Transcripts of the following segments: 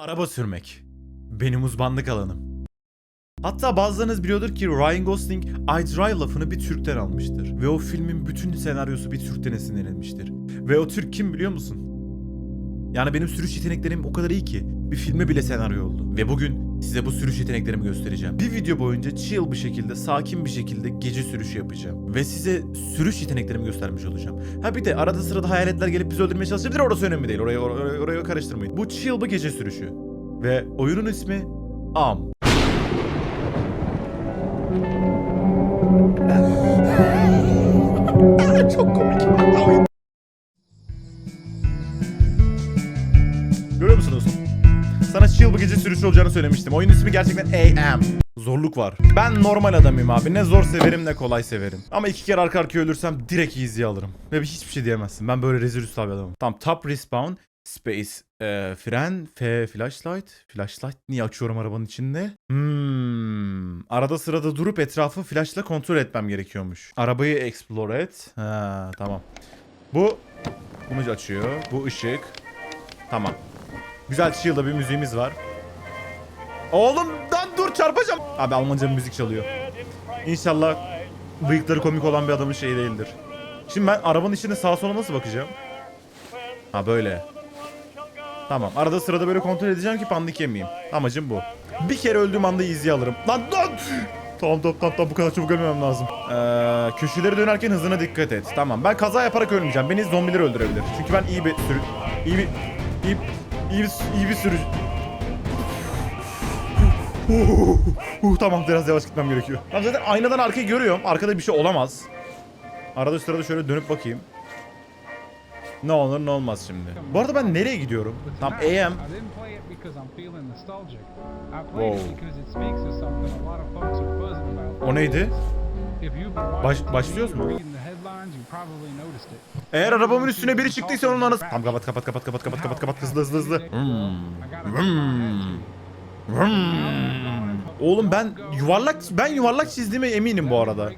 Araba sürmek. Benim uzmanlık alanım. Hatta bazılarınız biliyordur ki Ryan Gosling I Drive lafını bir Türk'ten almıştır. Ve o filmin bütün senaryosu bir Türk'ten esinlenilmiştir. Ve o Türk kim biliyor musun? Yani benim sürüş yeteneklerim o kadar iyi ki bir filme bile senaryo oldu. Ve bugün size bu sürüş yeteneklerimi göstereceğim. Bir video boyunca chill bir şekilde, sakin bir şekilde gece sürüşü yapacağım. Ve size sürüş yeteneklerimi göstermiş olacağım. Ha bir de arada sırada hayaletler gelip bizi öldürmeye çalışabilir orası önemli değil. Oraya, oraya, oraya karıştırmayın. Bu chill bir gece sürüşü. Ve oyunun ismi Am. Çok komik. Olacağını söylemiştim. Oyun ismi gerçekten AM. Zorluk var. Ben normal adamım abi. Ne zor severim ne kolay severim. Ama iki kere arka arkaya ölürsem direkt easy'ye alırım. Ve hiçbir şey diyemezsin. Ben böyle rezil üstü bir adamım. Tamam top respawn. Space. e, fren. F. Flashlight. Flashlight niye açıyorum arabanın içinde? Hmm. Arada sırada durup etrafı flashla kontrol etmem gerekiyormuş. Arabayı explore et. Ha, tamam. Bu bunu açıyor. Bu ışık. Tamam. Güzel chill'da bir müziğimiz var. Oğlum lan dur çarpacağım. Abi Almanca müzik çalıyor. İnşallah bıyıkları komik olan bir adamın şeyi değildir. Şimdi ben arabanın içinde sağa sola nasıl bakacağım? Ha böyle. Tamam. Arada sırada böyle kontrol edeceğim ki pandik yemeyeyim. Amacım bu. Bir kere öldüğüm anda easy alırım. Lan lan! Tamam tamam tamam tamam bu kadar çabuk ölmemem lazım. Ee, köşeleri dönerken hızına dikkat et. Tamam ben kaza yaparak ölmeyeceğim. Beni zombiler öldürebilir. Çünkü ben iyi bir sürü... iyi bir... iyi, iyi bir, iyi bir sürücü... Uh, uh, tamam biraz yavaş gitmem gerekiyor. Tamam zaten aynadan arkayı görüyorum. Arkada bir şey olamaz. Arada sırada şöyle dönüp bakayım. Ne olur ne olmaz şimdi. Bu arada ben nereye gidiyorum? Tam AM. About. O neydi? Baş- başlıyoruz or mu? Eğer arabamın üstüne biri çıktıysa onun anası... Tamam kapat kapat kapat kapat kapat kapat kapat hızlı hızlı hızlı. Oğlum ben yuvarlak ben yuvarlak çizdiğime eminim bu arada.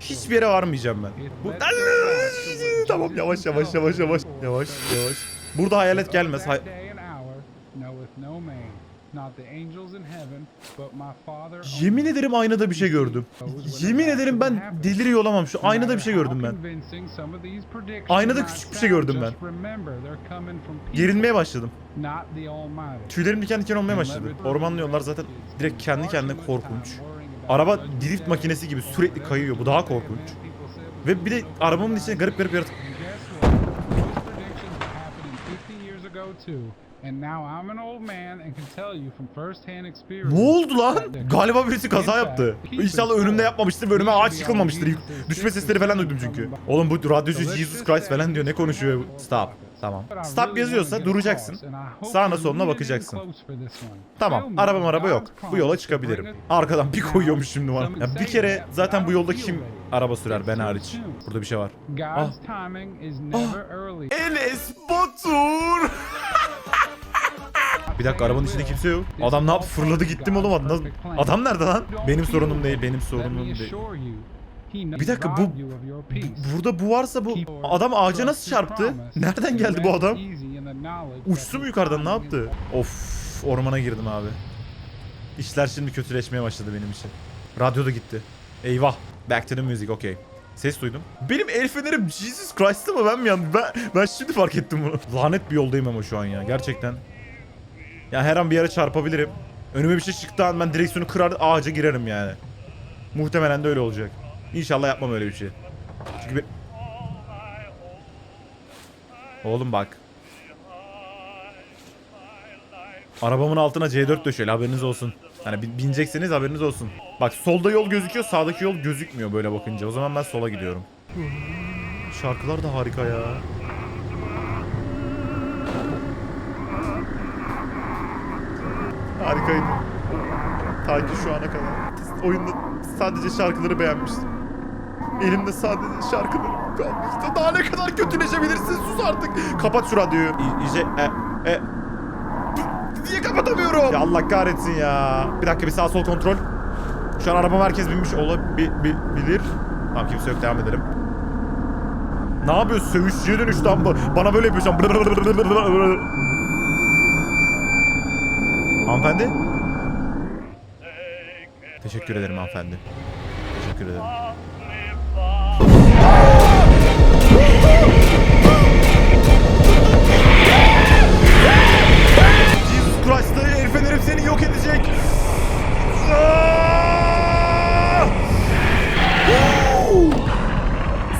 Hiçbir yere varmayacağım ben. Bu... tamam yavaş yavaş yavaş yavaş yavaş yavaş. Burada hayalet gelmez. Hay- Yemin ederim aynada bir şey gördüm. Yemin ederim ben deliriyor olamam. Şu aynada bir şey gördüm ben. Aynada küçük bir şey gördüm ben. Gerilmeye başladım. Tüylerim diken diken olmaya başladı. Ormanlı yollar zaten direkt kendi kendine korkunç. Araba drift makinesi gibi sürekli kayıyor. Bu daha korkunç. Ve bir de arabamın içine garip garip yaratık. Ne oldu lan? Galiba birisi kaza yaptı. İnşallah önümde yapmamıştır ve önüme ağaç yıkılmamıştır. Düşme sesleri falan duydum çünkü. Oğlum bu radyocu Jesus Christ falan diyor. Ne konuşuyor? Stop. Tamam. Stop yazıyorsa duracaksın. Sağına soluna bakacaksın. Tamam. Araba araba yok. Bu yola çıkabilirim. Arkadan bir koyuyormuş şimdi bana. Ya bir kere zaten bu yolda kim araba sürer ben hariç. Burada bir şey var. Ah. Enes Batur. Bir dakika arabanın içinde kimse yok. Adam ne yaptı? Fırladı gitti mi oğlum? Adam, adam nerede lan? Benim sorunum değil, benim sorunum değil. Bir dakika bu, bu- burada bu varsa bu adam ağaca nasıl çarptı? Nereden geldi bu adam? Uçtu mu yukarıdan ne yaptı? Of ormana girdim abi. İşler şimdi kötüleşmeye başladı benim için. Radyo da gitti. Eyvah. Back to the music okay. Ses duydum. Benim el fenerim Jesus Christ'ı mı ben mi yandım? Ben, ben şimdi fark ettim bunu. Lanet bir yoldayım ama şu an ya gerçekten. Ya her an bir yere çarpabilirim. Önüme bir şey çıktığı an ben direksiyonu kırar ağaca girerim yani. Muhtemelen de öyle olacak. İnşallah yapmam öyle bir şey. Çünkü ben... Oğlum bak. Arabamın altına C4 döşeli haberiniz olsun. Hani bin- binecekseniz haberiniz olsun. Bak solda yol gözüküyor sağdaki yol gözükmüyor böyle bakınca. O zaman ben sola gidiyorum. Şarkılar da harika ya. Harikaydı. Ta ki şu ana kadar. Oyunda sadece şarkıları beğenmiştim. Elimde sadece şarkıları kalmıştı. Daha ne kadar kötüleşebilirsin sus artık. Kapat şu radyoyu. İyice e, e. Niye kapatamıyorum? Ya Allah kahretsin ya. Bir dakika bir sağ sol kontrol. Şu an arabama herkes binmiş olabilir. Tamam kimse yok devam edelim. Ne yapıyorsun? Sövüşçüye dönüştü lan bu. Bana böyle yapıyorsun. Hanımefendi? Teşekkür ederim hanımefendi. Teşekkür ederim. Jesus Christ, el fenerim seni yok edecek.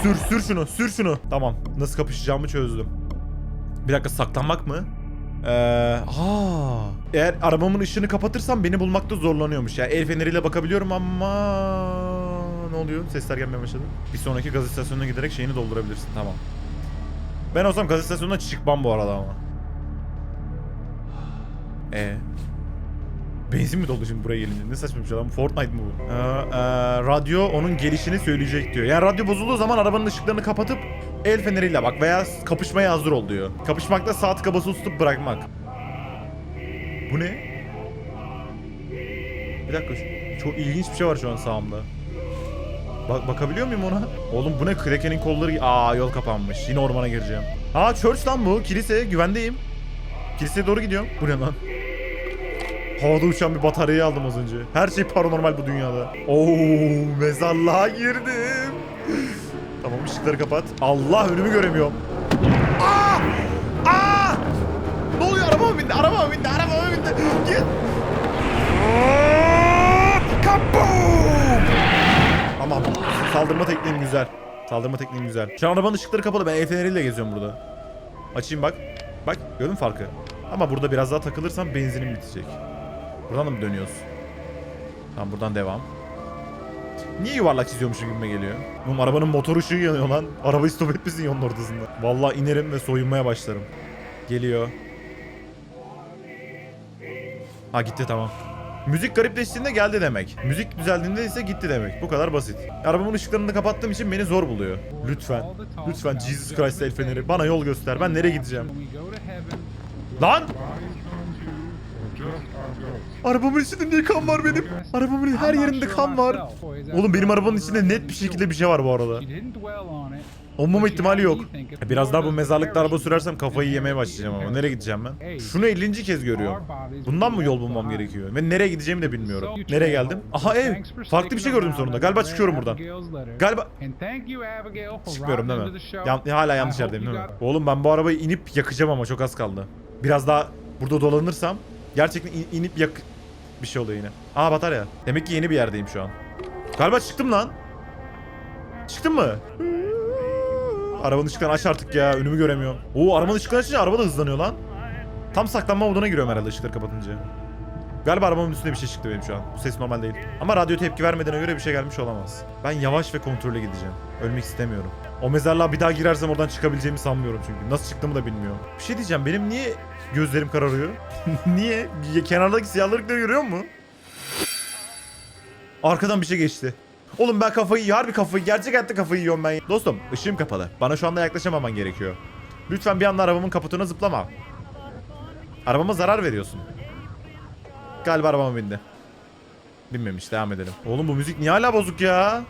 Sür sür şunu sür şunu. Tamam nasıl kapışacağımı çözdüm. Bir dakika saklanmak mı? Ee, aa, eğer arabamın ışığını kapatırsam beni bulmakta zorlanıyormuş. Yani el feneriyle bakabiliyorum ama ne oluyor? Sesler gelmeye başladı. Bir sonraki gaz istasyonuna giderek şeyini doldurabilirsin. Tamam. Ben olsam gaz istasyonuna çıkmam bu arada ama. E Benzin mi doldu şimdi buraya gelince? Ne saçma bir şey lan. Fortnite mı bu? Ee, e, radyo onun gelişini söyleyecek diyor. Yani radyo bozulduğu zaman arabanın ışıklarını kapatıp el feneriyle bak veya kapışmaya hazır ol diyor. Kapışmakta sağ tıka basılı tutup bırakmak. Bu ne? Bir dakika. Çok ilginç bir şey var şu an sağımda. Bak bakabiliyor muyum ona? Oğlum bu ne? Kraken'in kolları... Aa yol kapanmış. Yine ormana gireceğim. Aa church lan bu. Kilise. Güvendeyim. Kiliseye doğru gidiyorum. Bu ne lan? Havada uçan bir bataryayı aldım az önce. Her şey paranormal bu dünyada. Oo mezarlığa girdim. tamam ışıkları kapat. Allah önümü göremiyorum. Aa! Aa! Ne oluyor? Araba mı bindi? Araba mı bindi? Araba mı bindi? Git. Kaboom! Tamam. Saldırma tekniğim güzel. Saldırma tekniğim güzel. Şu an arabanın ışıkları kapalı. Ben el feneriyle geziyorum burada. Açayım bak. Bak gördün farkı? Ama burada biraz daha takılırsam benzinim bitecek. Buradan da mı dönüyoruz? Tamam buradan devam. Niye yuvarlak çiziyormuşum gibime geliyor? Oğlum arabanın motor ışığı yanıyor lan. Arabayı stop etmişsin yolun ortasında. Vallahi inerim ve soyunmaya başlarım. Geliyor. Ha gitti tamam. Müzik garipleştiğinde geldi demek. Müzik düzeldiğinde ise gitti demek. Bu kadar basit. Arabamın ışıklarını da kapattığım için beni zor buluyor. Lütfen. Lütfen Jesus Christ el feneri. Bana yol göster. Ben nereye gideceğim? Lan! Arabamın içinde niye kan var benim? Arabamın her yerinde kan var. Oğlum benim arabanın içinde net bir şekilde bir şey var bu arada. Olmama ihtimali yok. Biraz daha bu mezarlıkta araba sürersem kafayı yemeye başlayacağım ama. Nereye gideceğim ben? Şunu 50. kez görüyorum. Bundan mı yol bulmam gerekiyor? Ve nereye gideceğimi de bilmiyorum. Nereye geldim? Aha ev. Farklı bir şey gördüm sonunda. Galiba çıkıyorum buradan. Galiba... Çıkmıyorum değil mi? Yan- hala yanlış yerdeyim değil mi? Oğlum ben bu arabayı inip yakacağım ama çok az kaldı. Biraz daha burada dolanırsam gerçekten in- inip yak... Bir şey oluyor yine. Aa batarya. Demek ki yeni bir yerdeyim şu an. Galiba çıktım lan. Çıktım mı? Arabanın ışıklarını aç artık ya. Önümü göremiyorum. Oo arabanın ışıklarını açınca araba da hızlanıyor lan. Tam saklanma moduna giriyorum herhalde ışıkları kapatınca. Galiba arabamın üstünde bir şey çıktı benim şu an. Bu ses normal değil. Ama radyo tepki vermediğine göre bir şey gelmiş olamaz. Ben yavaş ve kontrollü gideceğim. Ölmek istemiyorum. O mezarlığa bir daha girersem oradan çıkabileceğimi sanmıyorum çünkü. Nasıl çıktığımı da bilmiyorum. Bir şey diyeceğim. Benim niye gözlerim kararıyor? niye? Kenardaki siyahlıkları görüyor mu? Arkadan bir şey geçti. Oğlum ben kafayı yiyor. Harbi kafayı. Gerçek hayatta kafayı yiyorum ben. Dostum ışığım kapalı. Bana şu anda yaklaşamaman gerekiyor. Lütfen bir anda arabamın kaputuna zıplama. Arabama zarar veriyorsun. Galiba arabama bindi. Binmemiş devam edelim. Oğlum bu müzik niye hala bozuk ya?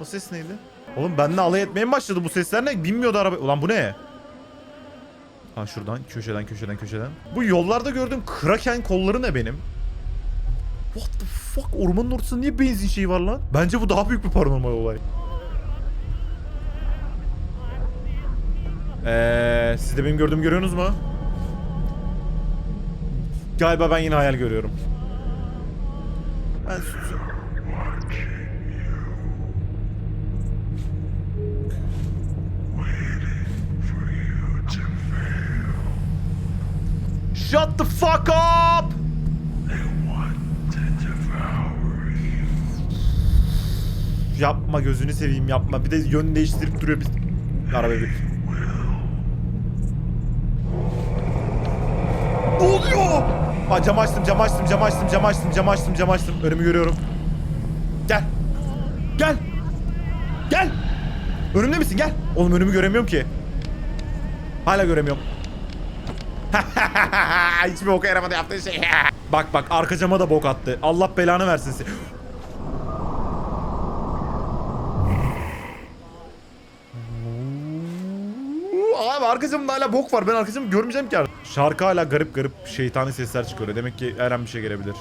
O ses neydi? Oğlum benimle alay etmeye mi başladı bu sesler ne? Binmiyordu araba. Ulan bu ne? Ha şuradan köşeden köşeden köşeden. Bu yollarda gördüğüm kraken kolları ne benim? What the fuck? Ormanın ortasında niye benzin şeyi var lan? Bence bu daha büyük bir paranormal olay. Eee siz de benim gördüğümü görüyorsunuz mu? Galiba ben yine hayal görüyorum. Ben Shut the fuck up! Yapma gözünü seveyim yapma. Bir de yön değiştirip duruyor biz. Araba bir. Ne oluyor? Aa, cam açtım, cam açtım, cam açtım, cam açtım, cam açtım, cam açtım. Önümü görüyorum. Gel. Gel. Gel. Önümde misin? Gel. Oğlum önümü göremiyorum ki. Hala göremiyorum. Hiçbir boka yaramadı yaptığı şey. bak bak arka cama da bok attı. Allah belanı versin seni. Abi arka camımda hala bok var. Ben arka camı görmeyeceğim ki artık. Şarkı hala garip garip şeytani sesler çıkıyor. Demek ki her an bir şey gelebilir.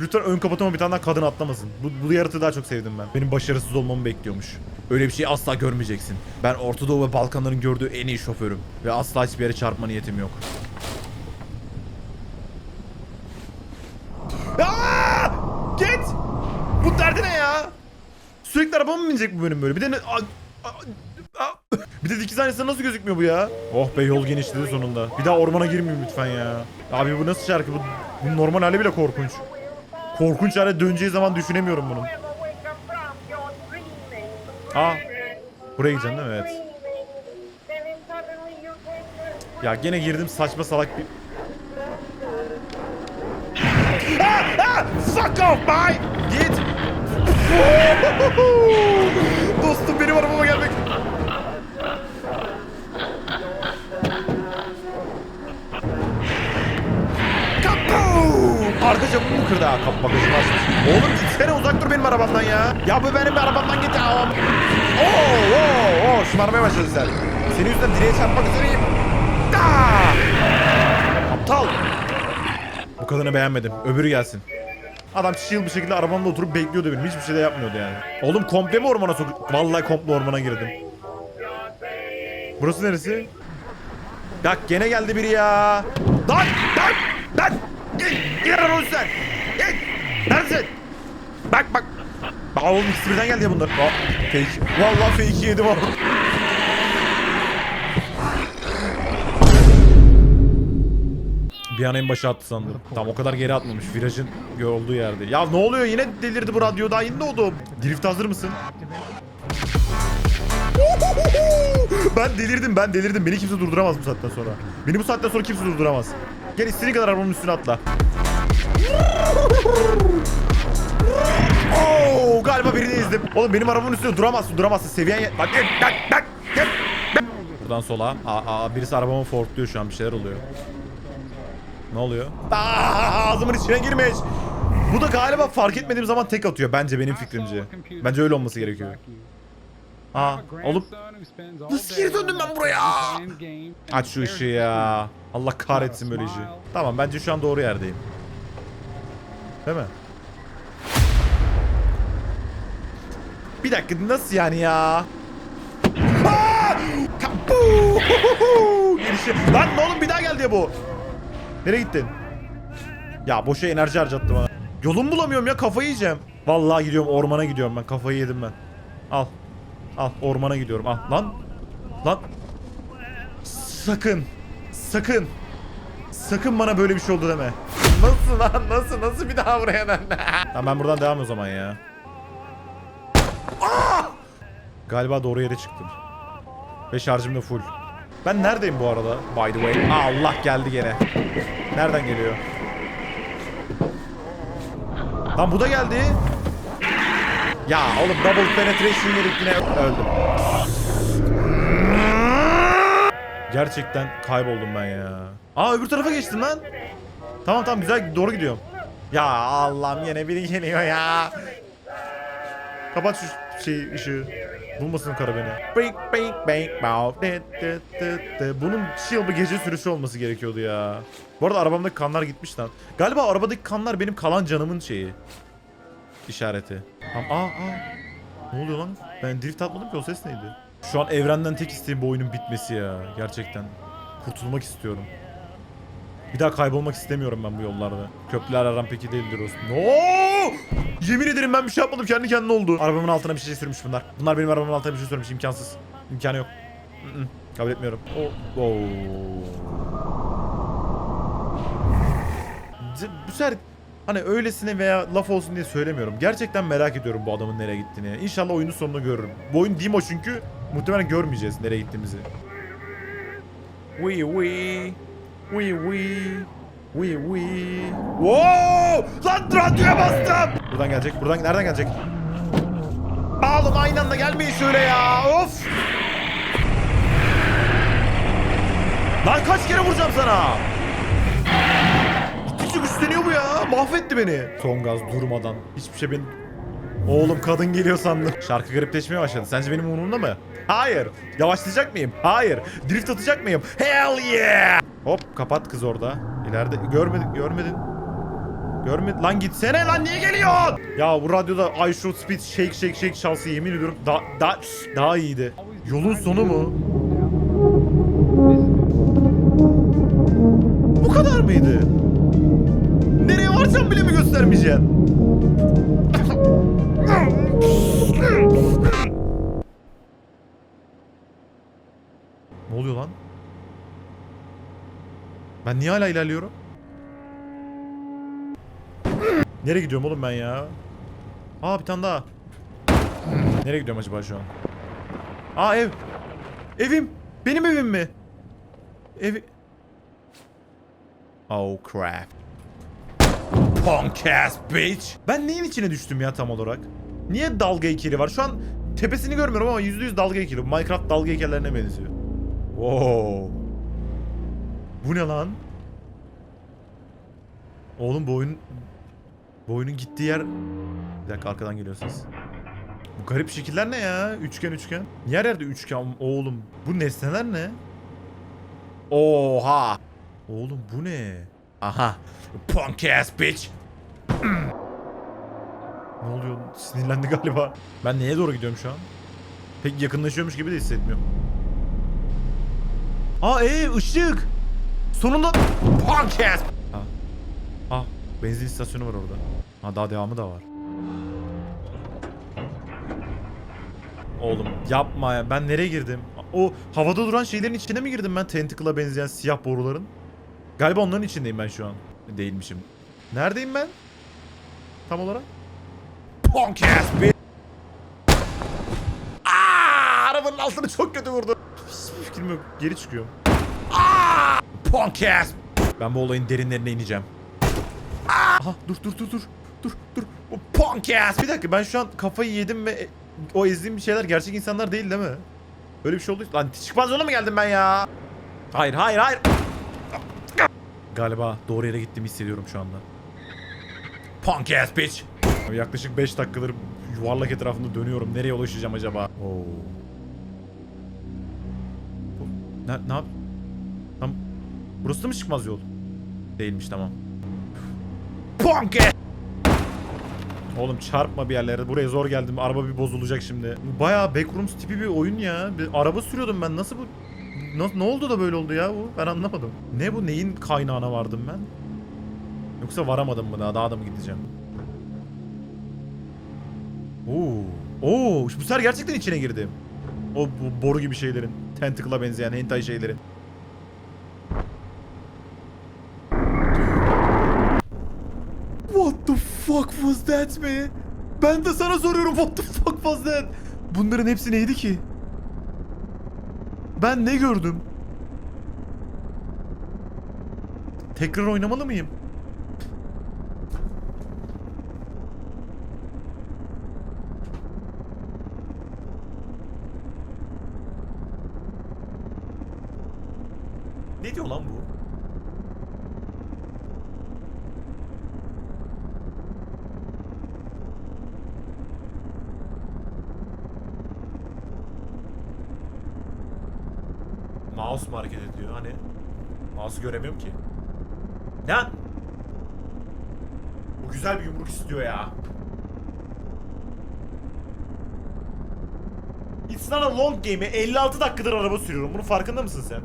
Lütfen ön kapatama bir tane daha kadın atlamasın. Bu, bu yaratığı daha çok sevdim ben. Benim başarısız olmamı bekliyormuş. Öyle bir şey asla görmeyeceksin. Ben Orta Doğu ve Balkanların gördüğü en iyi şoförüm. Ve asla hiçbir yere çarpma niyetim yok. Aa! Git! Bu derdi ne ya? Sürekli araba mı binecek bu bölüm böyle? Bir de ne... A- a- bir de dikiz aynasında nasıl gözükmüyor bu ya? Oh be yol genişledi sonunda. Bir daha ormana girmeyeyim lütfen ya. Abi bu nasıl şarkı? Bu, bu normal hali bile korkunç. Korkunç hale döneceği zaman düşünemiyorum bunun. Aa, buraya gideceğim değil mi? Evet. Ya gene girdim saçma salak bir... Ah, ah, fuck off bye! Git! Dostum benim arabama gelmek... Camımı mı kırdı ha? Kapı bagajını açmış. Oğlum gitsene uzak dur benim arabamdan ya. Ya bu benim arabamdan git ya. Oo, oo, oo. Şımarmaya başladın sen. Senin yüzünden direğe çarpmak üzereyim. Da! Aptal. Bu kadını beğenmedim. Öbürü gelsin. Adam chill bir şekilde arabamda oturup bekliyordu benim. Hiçbir şey de yapmıyordu yani. Oğlum komple mi ormana sok... Vallahi komple ormana girdim. Burası neresi? Bak gene geldi biri ya. Lan lan lan. Git gir arabamın üstüne. Git. Neredesin? Bak bak. Bak oğlum birden geldi ya bunlar. Aa, fake. Vallahi fake yedim abi. Bir an en başa attı sandım. Tam o kadar geri atmamış. Virajın olduğu yerde. Ya ne oluyor? Yine delirdi bu radyo. Daha yeni doğdum. Drift hazır mısın? ben delirdim ben delirdim. Beni kimse durduramaz bu saatten sonra. Beni bu saatten sonra kimse durduramaz. Gel istediğin kadar arabamın üstüne atla. Oo, galiba birini ezdim. Oğlum benim arabamın üstünde duramazsın duramazsın. Seviyen ye... Bak gel bak bak gel. Buradan sola. Aa, aa, birisi arabamı forkluyor şu an bir şeyler oluyor. Ne oluyor? Aa, ağzımın içine girmiş. Bu da galiba fark etmediğim zaman tek atıyor bence benim fikrimce. Bence öyle olması gerekiyor. Aa, oğlum Nasıl geri döndüm ben buraya? Aç şu ışığı ya. Allah kahretsin böyle işi. Tamam bence şu an doğru yerdeyim. Değil mi? Bir dakika nasıl yani ya? Girişi. Lan oğlum bir daha geldi ya bu. Nereye gittin? Ya boşa enerji harcattı bana. Yolum bulamıyorum ya kafayı yiyeceğim. Vallahi gidiyorum ormana gidiyorum ben kafayı yedim ben. Al. Al ormana gidiyorum al lan. Lan. Sakın. Sakın. Sakın bana böyle bir şey oldu deme. Nasıl lan nasıl nasıl bir daha buraya dön. tamam ben buradan devam o zaman ya. Aa! Galiba doğru yere çıktım. Ve şarjım da full. Ben neredeyim bu arada? By the way. Aa, Allah geldi gene. Nereden geliyor? Lan bu da geldi. Ya oğlum double penetration yedik yine öldüm. Gerçekten kayboldum ben ya. Aa öbür tarafa geçtim lan. Tamam tamam güzel doğru gidiyorum. Ya Allah'ım yine biri geliyor ya. Kapat şu şey ışığı. Bulmasın kara beni. Bing, bing, bing, bow. Bunun chill bir gece sürüşü olması gerekiyordu ya. Bu arada arabamdaki kanlar gitmiş lan. Galiba arabadaki kanlar benim kalan canımın şeyi. İşareti. Tamam. Aa, aa. Ne oluyor lan? Ben drift atmadım ki o ses neydi? Şu an evrenden tek isteğim bu oyunun bitmesi ya. Gerçekten. Kurtulmak istiyorum. Bir daha kaybolmak istemiyorum ben bu yollarda. Köprüler aram peki değildir olsun. No! Yemin ederim ben bir şey yapmadım kendi kendine oldu. Arabamın altına bir şey sürmüş bunlar. Bunlar benim arabamın altına bir şey sürmüş imkansız. İmkanı yok. Mm-mm. Kabul etmiyorum. Oh. Oh. Bu sefer hani öylesine veya laf olsun diye söylemiyorum. Gerçekten merak ediyorum bu adamın nereye gittiğini. İnşallah oyunun sonunda görürüm. Bu oyun Dimo çünkü muhtemelen görmeyeceğiz nereye gittiğimizi. Wee wee. Wee wee. Wee wee. Wow! Lan radyoya bastım. Buradan gelecek. Buradan nereden gelecek? Oğlum aynı anda gelmeyin şöyle ya. Of. Lan kaç kere vuracağım sana? Gittikçe güçleniyor bu ya. Mahvetti beni. Son gaz durmadan. Hiçbir şey beni Oğlum kadın geliyor sandım. Şarkı garipleşmeye başladı. Sence benim umurumda mı? Hayır. Yavaşlayacak mıyım? Hayır. Drift atacak mıyım? Hell yeah! Hop kapat kız orada. İleride görmedin görmedin. Görmedin. Lan gitsene lan niye geliyorsun? Ya bu radyoda I Should Speed Shake Shake Shake çalsa yemin ediyorum da, da, daha iyiydi. Yolun sonu mu? Bu kadar mıydı? Göstermeyeceksin? Ne oluyor lan? Ben niye hala ilerliyorum? Nereye gidiyorum oğlum ben ya? Aa bir tane daha. Nereye gidiyorum acaba şu an? Aa ev. Evim. Benim evim mi? Evi... Oh crap. Punk ass bitch. Ben neyin içine düştüm ya tam olarak? Niye dalga heykeli var? Şu an tepesini görmüyorum ama %100 dalga heykeli. Minecraft dalga heykellerine benziyor. Wow. Bu ne lan? Oğlum bu oyun... Bu oyunun gittiği yer... Bir dakika arkadan geliyor ses. Bu garip şekiller ne ya? Üçgen üçgen. Her yerde üçgen oğlum? Bu nesneler ne? Oha! Oğlum bu ne? Aha. Punk ass bitch. ne oluyor? Sinirlendi galiba. Ben neye doğru gidiyorum şu an? Pek yakınlaşıyormuş gibi de hissetmiyorum. Aa ee ışık. Sonunda punk ass. Ha. Ha benzin istasyonu var orada. Ha daha devamı da var. Oğlum yapma ya. Ben nereye girdim? O havada duran şeylerin içine mi girdim ben? Tentacle'a benzeyen siyah boruların. Galiba onların içindeyim ben şu an. Değilmişim. Neredeyim ben? Tam olarak. Punk ass bitch. Aa, arabanın altını çok kötü vurdu. Hiçbir fikrim yok. Geri çıkıyorum. Aa, punk ass. Ben bu olayın derinlerine ineceğim. Aha dur dur dur dur. Dur dur. O punk ass. Bir dakika ben şu an kafayı yedim ve o ezdiğim şeyler gerçek insanlar değil değil mi? Öyle bir şey oldu. Lan çıkmaz yola mı geldim ben ya? Hayır hayır hayır. Galiba doğru yere gittiğimi hissediyorum şu anda. Punk ass bitch. Yaklaşık 5 dakikadır yuvarlak etrafında dönüyorum. Nereye ulaşacağım acaba? Oo. Bu, ne, ne yap? Tam, burası da mı çıkmaz yol? Değilmiş tamam. Punk ass. Oğlum çarpma bir yerlere. Buraya zor geldim. Araba bir bozulacak şimdi. Bayağı backrooms tipi bir oyun ya. Bir araba sürüyordum ben. Nasıl bu? Na- ne oldu da böyle oldu ya bu? Ben anlamadım. Ne bu? Neyin kaynağına vardım ben? Yoksa varamadım mı daha? Daha da mı gideceğim? Oo. Oo, bu sefer gerçekten içine girdim. O bu boru gibi şeylerin. Tentacle'a benzeyen hentai şeylerin. What the fuck was that me? Ben de sana soruyorum what the fuck was that? Bunların hepsi neydi ki? Ben ne gördüm? Tekrar oynamalı mıyım? Ne diyor lan bu? Mouse mu hareket ediyor hani? Mouse'u göremiyorum ki. Ne? Bu güzel bir yumruk istiyor ya. It's not a long game. 56 dakikadır araba sürüyorum. Bunun farkında mısın sen?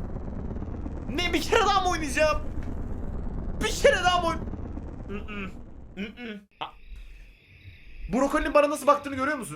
Ne bir kere daha mı oynayacağım? Bir kere daha mı oyn... Mm-mm. Mm-mm. A- Brokolinin bana nasıl baktığını görüyor musun?